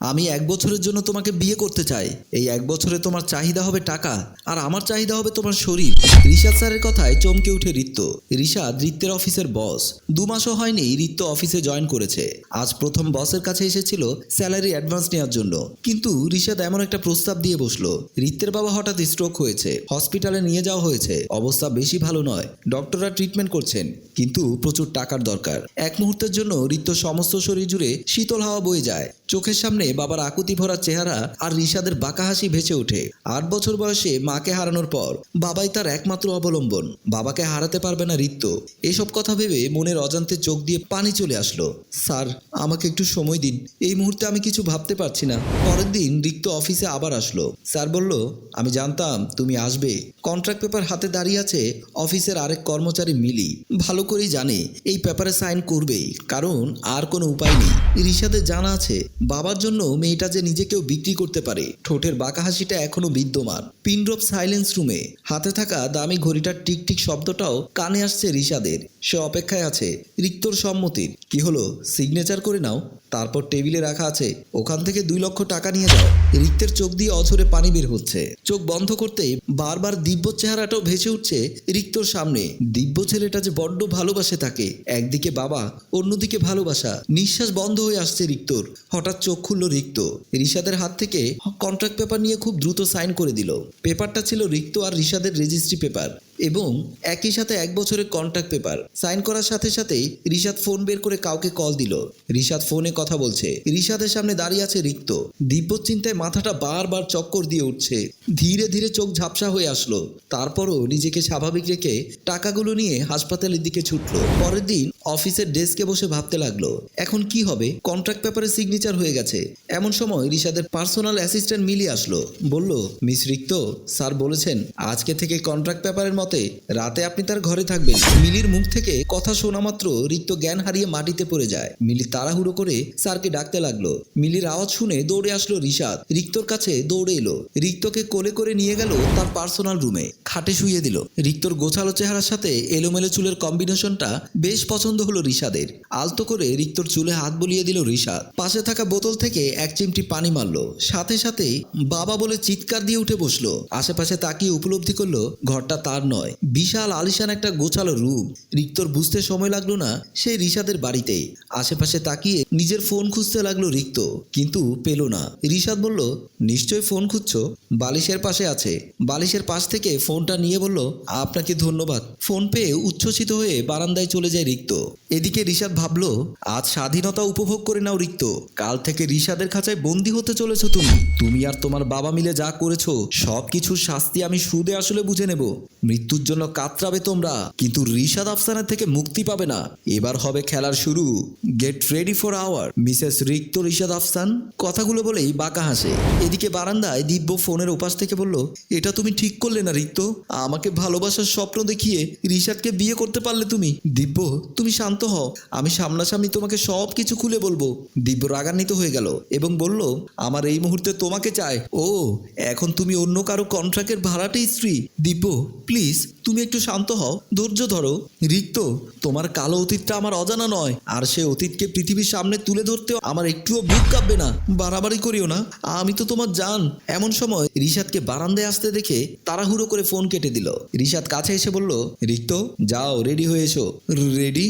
আমি এক বছরের জন্য তোমাকে বিয়ে করতে চাই। এই এক বছরে তোমার চাহিদা হবে টাকা, আর আমার চাহিদা হবে তোমার শরীর। রিশাদ স্যারের কথায় চমকে উঠে রিত্ত রিশাদ রিত্তের অফিসের বস। দু মাসও হয়নি রিত্ত অফিসে জয়েন করেছে। আজ প্রথম বসের কাছে এসেছিল স্যালারি অ্যাডভান্স নেওয়ার জন্য। কিন্তু রিশাদ এমন একটা প্রস্তাব দিয়ে বসল। রিত্তের বাবা হঠাৎ স্ট্রোক হয়েছে, হসপিটালে নিয়ে যাওয়া হয়েছে। অবস্থা বেশি ভালো নয়, ডক্টররা ট্রিটমেন্ট করছেন, কিন্তু প্রচুর টাকার দরকার। এক মুহূর্তের জন্য রিত্ত সমস্ত শরীর জুড়ে শীতল হাওয়া বয়ে যায়। চোখের সামনে বাবার আকুতি ভরা চেহারা আর রিশাদের বাঁকা হাসি ভেসে ওঠে। আট বছর বয়সে মাকে হারানোর পর বাবাই তার একমাত্র অবলম্বন। বাবাকে হারাতে পারবে না রিত্ত এসব কথা ভেবে মনের অজান্তে চোখ দিয়ে পানি চলে আসলো। স্যার, আমাকে একটু সময় দিন। এই মুহূর্তে আমি কিছু ভাবতে পারছি না। পরের দিন রিক্ত অফিসে আবার আসলো। স্যার বলল, আমি জানতাম তুমি আসবে। কন্ট্রাক্ট পেপার হাতে দাঁড়িয়ে আছে অফিসের আরেক কর্মচারী মিলি। ভালো করেই জানে, এই পেপারে সাইন করবেই, কারণ আর কোনো উপায় নেই। রিশাদের জানা আছে বাবার জন্য মেয়েটা যে নিজেকেও বিক্রি করতে পারে, ঠোঁটের বাঁকা হাসিটা এখনও বিদ্যমান। পিনড্রপ সাইলেন্স রুমে, হাতে থাকা দামি ঘড়িটার টিকটিক শব্দটাও কানে আসছে রিশাদের। সে অপেক্ষায় আছে, রিক্তর সম্মতির। কি হলো? সিগনেচার করে নাও। তারপর টেবিলে রাখা আছে, ওখান থেকে দুই লক্ষ টাকা নিয়ে যাও। রিক্তের চোখ দিয়ে অঝরে পানি বের হচ্ছে। চোখ বন্ধ করতেই বারবার দিব্য চেহারাটাও ভেসে উঠছে রিক্তর সামনে। দিব্য ছেলেটা যে বড্ড ভালোবাসে তাকে। একদিকে বাবা, অন্যদিকে ভালোবাসা। নিঃশ্বাস বন্ধ হয়ে আসছে রিক্তর। হঠাৎ চোখ খুলল রিক্ত। রিশাদের হাত থেকে কন্ট্রাক্ট পেপার নিয়ে খুব দ্রুত সাইন করে দিল। পেপারটা ছিল রিক্ত আর রিশাদের রেজিস্ট্রি পেপার এবং একই সাথে এক বছরের কন্ট্রাক্ট পেপার সাইন করার সাথে সাথেই রিশাদ ফোন বের করে কাউকে কল দিল। রিশাদ ফোনে কথা বলছে। রিশাদের সামনে দাঁড়িয়ে আছে রিক্ত। দিব্য চিন্তায় মাথাটা বারবার চক্কর দিয়ে উঠছে। ধীরে ধীরে চোখ ঝাপসা হয়ে আসলো। তারপরও নিজেকে স্বাভাবিক রেখে টাকাগুলো নিয়ে হাসপাতালের দিকে ছুটলো। পরের দিন অফিসের ডেস্কে বসে ভাবতে লাগল, এখন কি হবে? কন্ট্রাক্ট পেপারে সিগনেচার হয়ে গেছে। এমন সময় রিশাদের পার্সোনাল অ্যাসিস্ট্যান্ট মিলি আসলো। বলল, মিস রিক্ত, স্যার বলেছেন, আজকে থেকে কন্ট্রাক্ট পেপারের মতে রাতে আপনি তার ঘরে থাকবেন। মিলির মুখ থেকে কথা শোনা মাত্র রিক্ত জ্ঞান হারিয়ে মাটিতে পড়ে যায়। মিলি তাড়াহুড়ো করে স্যারকে ডাকতে লাগল। মিলির আওয়াজ শুনে দৌড়ে আসলো রিশাদ। রিক্তর কাছে দৌড়ে এলো। রিক্তকে কোলে করে নিয়ে গেল তার পার্সোনাল রুমে। খাটে শুয়ে দিল। রিক্তর গোছালো চেহারার সাথে এলোমেলো চুলের কম্বিনেশনটা বেশ পছন্দ হলো রিশাদের। আলতো করে রিক্তর চুলে হাত বলিয়ে দিল রিশাদ। পাশে থাকা বোতল থেকে এক চিমটি পানি মারলো। সাথে সাথে বাবা বলে চিৎকার দিয়ে উঠে বসল। আশেপাশে তাকিয়ে উপলব্ধি করল, ঘরটা তার নয়। বিশাল আলিশান একটা গোছালো রূপ। রিক্তর বুঝতে সময় লাগল না সেই রিশাদের বাড়িতেই আশেপাশে তাকিয়ে নিজের ফোন খুঁজতে লাগল রিক্ত, কিন্তু পেল না। রিশাদ বলল নিশ্চয় ফোন খুঁজছো? বালিশের পাশে আছে। বালিশের পাশ থেকে ফোনটা নিয়ে বলল, আপনাকে ধন্যবাদ। ফোন পেয়ে উচ্ছ্বসিত হয়ে বারান্দায় চলে যায় রিক্ত। এদিকে রিশাদ ভাবলো, আজ স্বাধীনতা উপভোগ করে নাও রিক্ত। কাল থেকে রিশাদের খাঁচায় বন্দি হতে চলেছো তুমি। তুমি আর তোমার বাবা মিলে যা করেছ সব কিছুর শাস্তি আমি সুদে আসলে বুঝে নেব। মৃত্যুর জন্য কাতরাবে তোমরা, কিন্তু রিশাদ আফসানের থেকে মুক্তি পাবে না। এবার হবে খেলার শুরু। Get ready for our Mrs Rikta Rishad Afsan কথাগুলো বলেই বাঁকা হাসে। এদিকে বারান্দায় দিব্য ফোনের ওপাশ থেকে বলল, এটা তুমি ঠিক করলে না রিক্ত। আমাকে ভালোবাসার স্বপ্ন দেখিয়ে রিশাদকে বিয়ে করতে পারলে তুমি। দিব্য, তুমি শান্ত হও। আমি সামনাসামনি তোমাকে সব কিছু খুলে বলব। দিব্য রাগান্বিত হয়ে গেল এবং বলল, আমার এই মুহূর্তে তোমাকে চায় ও, এখন তুমি অন্য কারও কন্ট্রাক্টের ভাড়াটে স্ত্রী। দিব্য, প্লিজ তুমি একটু শান্ত হও, ধৈর্য ধরো। রিক্ত, তোমার কালো অতীতটা আমার অজানা নয়, আর সে অতীতকে পৃথিবীর সামনে তুলে ধরতেও আমার একটুও বুক কাঁপবে না। বাড়াবাড়ি করিও না, আমি তো তোমার জান। এমন সময় রিশাদকে বারান্দায় আসতে দেখে তাড়াহুড়ো করে ফোন কেটে দিল। রিশাদ কাছে এসে বলল, রিক্ত, যাও, রেডি হয়ে এসো। রেডি?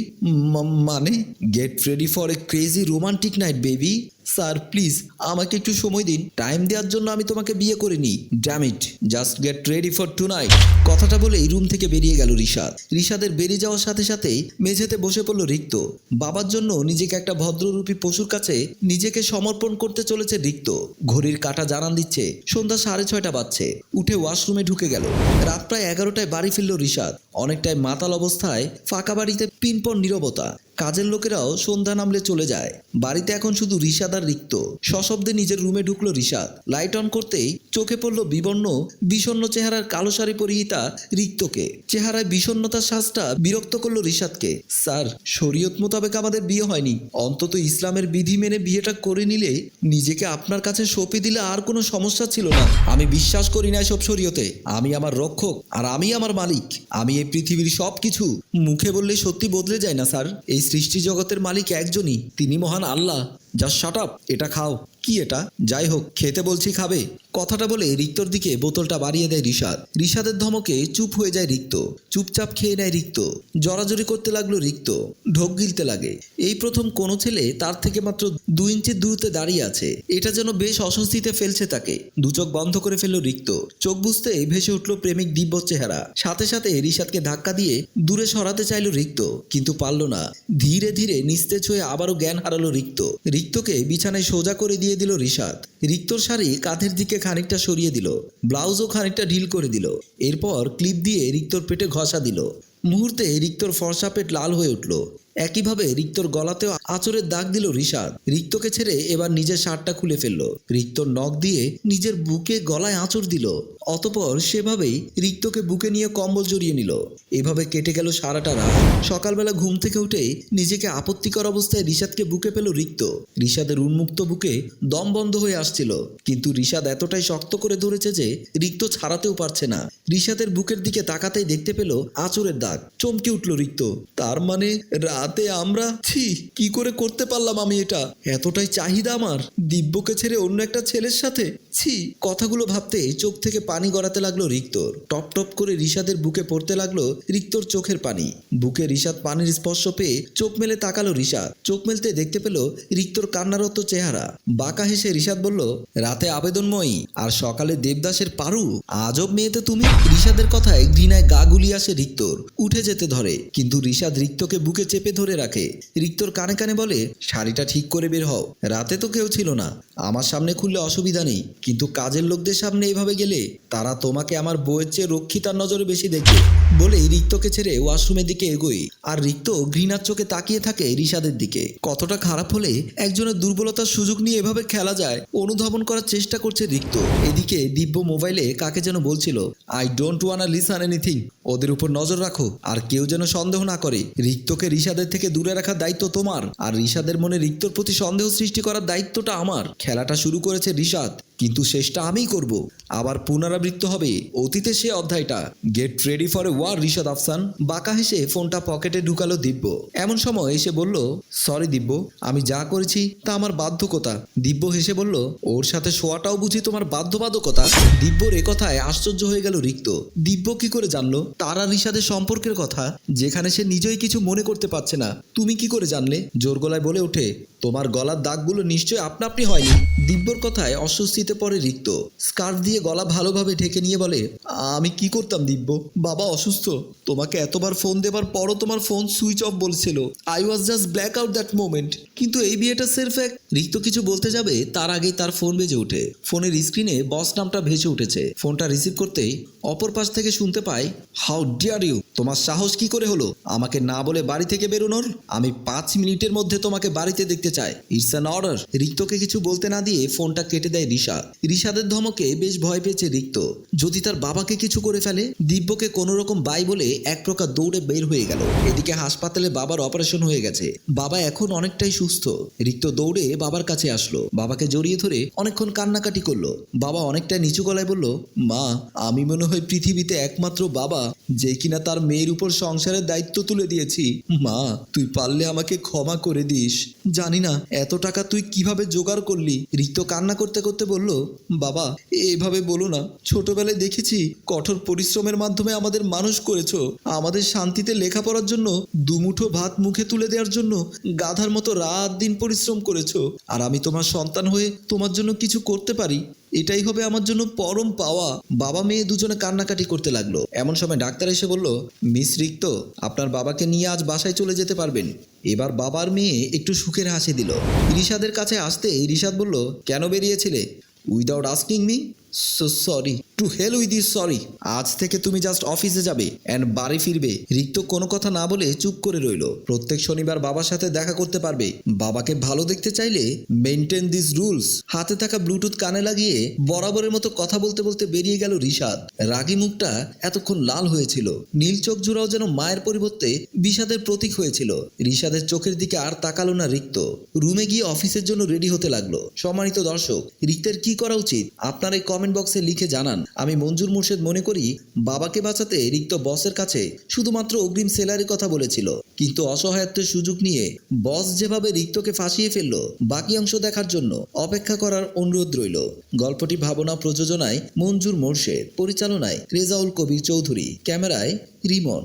মানে? Get ready for a crazy romantic night baby sir, please, আমাকে একটু সময় দিন। টাইম দেওয়ার জন্য আমি তোমাকে বিয়ে করে করিনি dammit just get ready for tonight কথাটা বলেই রুম থেকে বেরিয়ে গেল রিশাদ। রিশাদের বেরিয়ে যাওয়ার সাথে সাথেই মেঝেতে বসে পড়ল রিক্ত। বাবার জন্য নিজেকে একটা ভদ্ররূপী পশুর কাছে নিজেকে সমর্পণ করতে চলেছে রিক্ত। ঘড়ির কাটা জানান দিচ্ছে, সন্ধ্যা সাড়ে ছয়টা বাজছে। উঠে ওয়াশরুমে ঢুকে গেল। রাত প্রায় এগারোটায় বাড়ি ফিরল রিশাদ। অনেকটাই মাতাল অবস্থায় ফাঁকা বাড়িতে পিনপন নীরবতা। কাজের লোকেরাও সন্ধ্যা নামলে চলে যায়। বাড়িতে এখন শুধু রিশাদ আর রিক্ত। সশব্দে নিজের রুমে ঢুকলো রিশাদ। লাইট অন করতেই চোখে পড়ল বিবর্ণ, বিষণ্ণ চেহারার কালো শাড়ি পরিহিতা রিক্তকে। চেহারায় বিষণ্ণতার শ্বাসটা বিরক্ত করল রিশাদকে। স্যার, শরীয়ত মোতাবেক আমাদের বিয়ে হয়নি। অন্তত ইসলামের বিধি মেনে বিয়েটা করে নিলে নিজেকে আপনার কাছে সঁপে দিলে আর কোনো সমস্যা ছিল না। আমি বিশ্বাস করি না সব শরীয়তে। আমি আমার রক্ষক আর আমি আমার মালিক। আমি এই পৃথিবীর সব কিছু মুখে বললে সত্যি বদলে যায় না, স্যার। এই সৃষ্টি জগতের মালিক একজনই, তিনি মহান আল্লাহ। যা, শাট আপ, এটা খাও। কি এটা? যাই হোক, খেতে বলছি, খাবে। কথাটা বলে রিক্তর দিকে বোতলটা বাড়িয়ে দেয় রিশাদ। রিশাদের ধমকে চুপ হয়ে যায় রিক্ত। চুপচাপ খেয়ে নেয় রিক্ত। জড়াজড়ি করতে লাগল রিক্ত। ঢোক গিলতে লাগে। এই প্রথম কোনো ছেলে তার থেকে মাত্র দু ইঞ্চি দূরতে দাঁড়িয়ে আছে। এটা যেন বেশ অস্বস্তিতে ফেলছে তাকে। দু চোখ বন্ধ করে ফেলল রিক্ত। চোখ বুঝতে ভেসে উঠল প্রেমিক দিব্য চেহারা। সাথে সাথে রিশাদকে ধাক্কা দিয়ে দূরে সরাতে চাইলো রিক্ত, কিন্তু পারল না। ধীরে ধীরে নিস্তেজ হয়ে আবারও জ্ঞান হারালো রিক্ত। রিক্তকে বিছানায় সোজা করে দিয়ে দিল রিশাদ। রিক্তর শাড়ি কাঁধের দিকে খানিকটা সরিয়ে দিল, ব্লাউজও খানিকটা ঢিল করে দিল, এরপর ক্লিপ দিয়ে রিক্তর পেটে ঘষা দিল। মুহূর্তে রিক্তর ফর্সা পেট লাল হয়ে উঠল। একইভাবে রিক্তর গলাতেও আচরের দাগ দিল রিশাদ। রিক্তকে ছেড়ে এবার নিজের শার্টটা খুলে ফেলল। রিক্তর নখ দিয়ে নিজের বুকে গলায় আঁচড় দিল। অতপর সেভাবেই রিক্তকে বুকে নিয়ে কম্বল জড়িয়ে নিল। এভাবে কেটে গেল সারাটা রাত। সকালবেলা ঘুম থেকে উঠেই নিজেকে আপত্তিকর অবস্থায় রিশাদকে বুকে পেল রিক্ত। রিশাদের উন্মুক্ত বুকে দম বন্ধ হয়ে আসছিল। কিন্তু রিশাদ এতটাই শক্ত করে ধরেছে যে রিক্ত ছাড়াতেও পারছে না। রিশাদের বুকের দিকে তাকাতেই দেখতে পেল আঁচড়ের দাগ। চমকে উঠল রিক্ত। তার মানে রাতে আমরা, ছি, কি করে করতে পারলাম আমি এটা? এতটাই চাহিদা আমার। দিব্যকে ছেড়ে অন্য একটা ছেলের সাথে? ছি, কথাগুলো ভাবতে চোখ থেকে পানি গড়াতে লাগল রিক্তর। টপ টপ করে রিশাদের বুকে পড়তে লাগল রিক্তর চোখের পানি। বুকে রিশাদ পানির স্পর্শ পেয়ে চোখ মেলে তাকালো রিশাদ চোখ মেলতে দেখতে পেল রিক্তর কান্নারত চেহারা। বাঁকা হেসে রিশাদ বলল, রাতে আবেদনময়ী, আর সকালে দেবদাসের পারু? আজব মেয়েতে তুমি। রিশাদের কথায় ঘৃণায় গা গুলি আসে রিক্তর। উঠে যেতে ধরে, কিন্তু রিশাদ রিক্তকে বুকে চেপে ধরে রাখে। রিক্তর কানে কানে বলে, শাড়িটা ঠিক করে বের হও। রাতে তো কেউ ছিল না। আমার সামনে খুললে অসুবিধা নেই। কিন্তু কাজের লোকদের সামনে এভাবে গেলে, তারা তোমাকে আমার বউয়ের চেয়ে রক্ষিতার নজরে বেশি দেখবে। বলেই রিক্তকে ছেড়ে ওয়াশরুমের দিকে এগোই আর রিক্ত ঘৃণার চোখে তাকিয়ে থাকে রিশাদের দিকে। কতটা খারাপ হলে একজনের দুর্বলতার সুযোগ নিয়ে এভাবে খেলা যায়, অনুধাবন করার চেষ্টা করছে রিক্ত। এদিকে দিব্য মোবাইলে কাকে যেন বলছিল I don't wanna listen anything ওদের উপর নজর রাখো, আর কেউ যেন সন্দেহ না করে। রিক্তকে রিশাদের থেকে দূরে রাখার দায়িত্ব তোমার, আর রিশাদের মনে রিক্তর প্রতি সন্দেহ সৃষ্টি করার দায়িত্বটা আমার। খেলাটা শুরু করেছে রিশাদ। কিন্তু শেষটা আমিই করব। আবার পুনরাবৃত্ত হবে অতীতে সে অধ্যায়টা। Get ready for a war Rishad Afsan. বাঁকা হেসে ফোনটা পকেটে ঢুকালো দিব্য। এমন সময় এসে বলল সরি দিব্য, আমি যা করেছি তা আমার বাধ্যকতা। দিব্য হেসে বলল, ওর সাথে শোয়াটাও বুঝি তোমার বাধ্যবাধকতা? দিব্যর এ কথায় আশ্চর্য হয়ে গেল রিক্ত। দিব্য কি করে জানলো? তারা রিশাদের সম্পর্কের কথা, যেখানে সে নিজেই কিছু মনে করতে পারছে না। তুমি কি করে জানলে? জোর গলায় বলে ওঠে তোমার গলার দাগগুলো নিশ্চয় আপনা আপনি হয়নি। দিব্যর কথায় অস্বস্তিতে পরে রিক্ত। স্কার্ফ দিয়ে গলা ভালোভাবে ঢেকে নিয়ে বলে, আমি কি করতাম দিব্য? বাবা অসুস্থ। তোমাকে এতবার ফোন দেবার পরও তোমার ফোন সুইচ অফ বলছিল। I was just black out that moment কিন্তু এই বিয়েটা সেলফ এক রিক্ত কিছু বলতে যাবে, তার আগেই তার ফোন বেজে ওঠে। ফোনের স্ক্রিনে বস নামটা ভেসে উঠেছে। ফোনটা রিসিভ করতেই অপর পাশ থেকে শুনতে পাই, হাউ ডিয়ার ইউ, তোমার সাহস কি করে হলো? আমাকে না বলে বাড়ি থেকে বেরোনোর? আমি পাঁচ মিনিটের মধ্যে তোমাকে বাড়িতে দেখতে চাই। It's an order. রিক্তকে কিছু বলতে না দিয়ে ফোনটা কেটে দেয় রিশাদ রিশাদের ধমকে বেশ ভয় পেয়েছে রিক্ত যদি তার বাবাকে কিছু করে ফেলে, দিব্যকে কোনো রকম বাই বলে এক প্রকার দৌড়ে বের হয়ে গেল। এদিকে হাসপাতালে বাবার অপারেশন হয়ে গেছে। বাবা এখন অনেকটাই সুস্থ। রিক্ত দৌড়ে বাবার কাছে আসলো। বাবাকে জড়িয়ে ধরে অনেকক্ষণ কান্নাকাটি করল। বাবা অনেকটা নিচু গলায় বলল, মা, আমি মনে হয় পৃথিবীতে একমাত্র বাবা, যে কিনা তার মেয়ের উপর সংসারের দায়িত্ব তুলে দিয়েছি। মা, তুই পারলে আমাকে ক্ষমা করে দিস। জানি না, এত টাকা তুই কীভাবে জোগাড় করলি? রিক্ত কান্না করতে করতে বলল, বাবা, এভাবে বলো না। ছোটবেলায় দেখেছি কঠোর পরিশ্রমের মাধ্যমে আমাদের মানুষ করেছ। আমাদের শান্তিতে লেখাপড়ার জন্য দুমুঠো ভাত মুখে তুলে দেওয়ার জন্য গাধার মতো রাত দিন পরিশ্রম করেছ, আর আমি তোমার সন্তান হয়ে তোমার জন্য কিছু করতে পারি? এটাই হবে আমার জন্য পরম পাওয়া। বাবা মেয়ে দুজনে কান্নাকাটি করতে লাগল। এমন সময় ডাক্তার এসে বলল, মিস রিক্ত, আপনার বাবাকে নিয়ে আজ বাসায় চলে যেতে পারবেন। এবার বাবার মেয়ে একটু সুখের হাসি দিল। রিশাদের কাছে আসতে রিশাদ বলল, কেন বেরিয়েছিলে? Without asking me. So sorry to hell with is sorry আজ থেকে তুমি জাস্ট অফিসে যাবে অ্যান্ড বাড়ি ফিরবে। রিক্ত কোনো কথা না বলে চুপ করে রইল। প্রত্যেক শনিবার বাবার সাথে দেখা করতে পারবে। বাবাকে ভালো দেখতে চাইলে মেনটেন দিস রুলস হাতে থাকা ব্লুটুথ কানে লাগিয়ে বরাবরের মতো কথা বলতে বলতে বেরিয়ে গেল রিশাদ। রাগি মুখটা এতক্ষণ লাল হয়েছিল। নীল চোখ জোড়াও যেন মায়ের পরিবর্তে বিষাদের প্রতীক হয়েছিল। রিশাদের চোখের দিকে আর তাকালো না রিক্ত। রুমে গিয়ে অফিসের জন্য রেডি হতে লাগল। সম্মানিত দর্শক, রিক্তের কি করা উচিত? আপনার এই কমেন্ট বক্সে লিখে জানান, আমি মঞ্জুর মুর্শেদ মনে করি বাবাকে বাঁচাতে রিক্ত বসের কাছে শুধুমাত্র অগ্রিম সেলারির কথা বলেছিল। কিন্তু অসহায়ত্বের সুযোগ নিয়ে বস যেভাবে রিক্তকে ফাঁসিয়ে ফেলল, বাকি অংশ দেখার জন্য অপেক্ষা করার অনুরোধ রইল। গল্পটি ভাবনা প্রযোজনায় মঞ্জুর মোর্শেদ, পরিচালনায় রেজাউল কবির চৌধুরী, ক্যামেরায় রিমন।